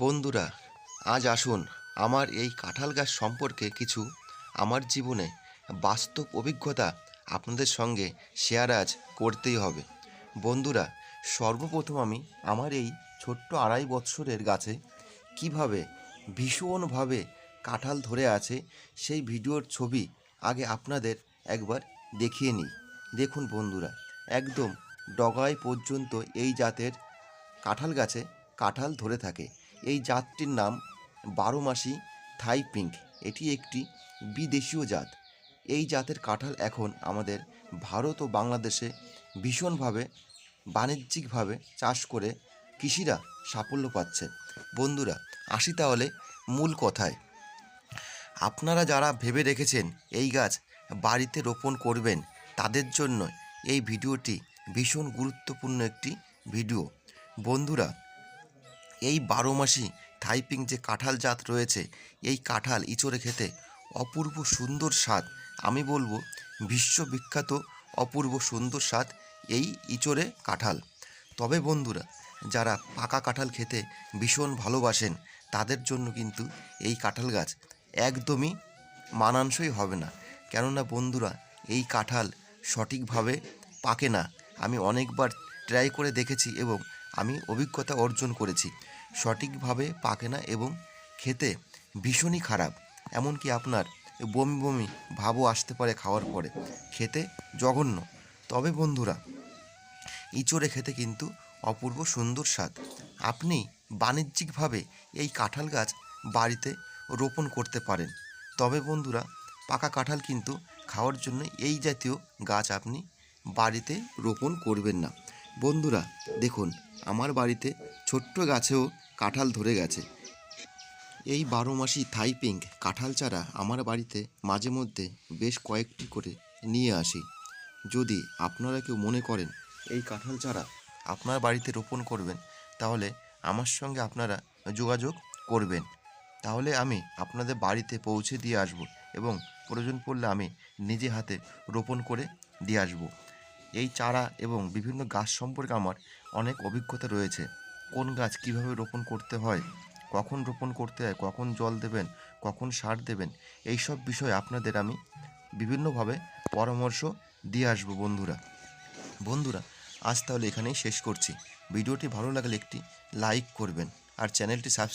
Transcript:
বন্ধুরা, আজ আসুন আমার এই কাঁঠাল গাছ সম্পর্কে কিছু আমার জীবনে বাস্তব অভিজ্ঞতা আপনাদের সঙ্গে শেয়ার আজ করতেই হবে। বন্ধুরা, সর্বপ্রথম আমি আমার এই ছোট্ট আড়াই বৎসরের গাছে কীভাবে ভীষণভাবে কাঁঠাল ধরে আছে সেই ভিডিওর ছবি আগে আপনাদের একবার দেখিয়ে নিই। দেখুন বন্ধুরা, একদম ডগায় পর্যন্ত এই জাতের কাঁঠাল গাছে কাঁঠাল ধরে থাকে। এই জাতটির নাম বারোমাসি থাই পিঙ্ক এটি একটি বিদেশীয় জাত। এই জাতের কাঁঠাল এখন আমাদের ভারত ও বাংলাদেশে ভীষণভাবে বাণিজ্যিকভাবে চাষ করে কৃষিরা সাফল্য পাচ্ছে। বন্ধুরা, আসি তাহলে মূল কথায়। আপনারা যারা ভেবে রেখেছেন এই গাছ বাড়িতে রোপণ করবেন, তাদের জন্য এই ভিডিওটি ভীষণ গুরুত্বপূর্ণ একটি ভিডিও। বন্ধুরা এই বারো মাসি থাইপিং যে কাঁঠাল জাত রয়েছে, এই কাঁঠাল ইচড়ে খেতে অপূর্ব সুন্দর স্বাদ। আমি বলব, বিশ্ববিখ্যাত অপূর্ব সুন্দর স্বাদ এই ইচড়ে কাঁঠাল। তবে বন্ধুরা, যারা পাকা কাঁঠাল খেতে ভীষণ ভালোবাসেন, তাদের জন্য কিন্তু এই কাঁঠাল গাছ একদমই মানানসই হবে না। কেননা বন্ধুরা, এই কাঁঠাল সঠিকভাবে পাকে না। আমি অনেকবার ট্রাই করে দেখেছি এবং আমি অভিজ্ঞতা অর্জন করেছি। সঠিকভাবে পাকে না এবং খেতে ভীষণই খারাপ। এমনকি আপনার বমি বমি ভাবও আসতে পারে খাওয়ার পরে। খেতে জঘন্য। তবে বন্ধুরা, ইঁচড়ে খেতে কিন্তু অপূর্ব সুন্দর স্বাদ। আপনি বাণিজ্যিকভাবে এই কাঁঠাল গাছ বাড়িতে রোপণ করতে পারেন। তবে বন্ধুরা, পাকা কাঁঠাল কিন্তু খাওয়ার জন্য এই জাতীয় গাছ আপনি বাড়িতে রোপণ করবেন না। বন্ধুরা, দেখুন, আমার বাড়িতে ছোট্ট গাছেও কাঁঠাল ধরে গেছে। এই বারো মাসি থাই পিঙ্ক কাঁঠাল চারা আমার বাড়িতে মাঝে মধ্যে বেশ কয়েকটি করে নিয়ে আসি। যদি আপনারা কেউ মনে করেন এই কাঁঠাল চারা আপনার বাড়িতে রোপণ করবেন, তাহলে আমার সঙ্গে আপনারা যোগাযোগ করবেন। তাহলে আমি আপনাদের বাড়িতে পৌঁছে দিয়ে আসব এবং প্রয়োজন পড়লে আমি নিজে হাতে রোপণ করে দিয়ে আসব। এই চারা এবং বিভিন্ন গাছ সম্পর্কে আমার অনেক অভিজ্ঞতা রয়েছে। কোন গাছ কীভাবে রোপণ করতে হয়, কখন রোপণ করতে হয়, কখন জল দেবেন, কখন সার দেবেন এই সব বিষয়ে আপনাদের আমি বিভিন্নভাবে পরামর্শ দিয়ে আসব বন্ধুরা। বন্ধুরা, আজ তাহলে এখানেই শেষ করছি। ভিডিওটি ভালো লাগলে একটি লাইক করবেন আর চ্যানেলটি সাবস্ক্রাইব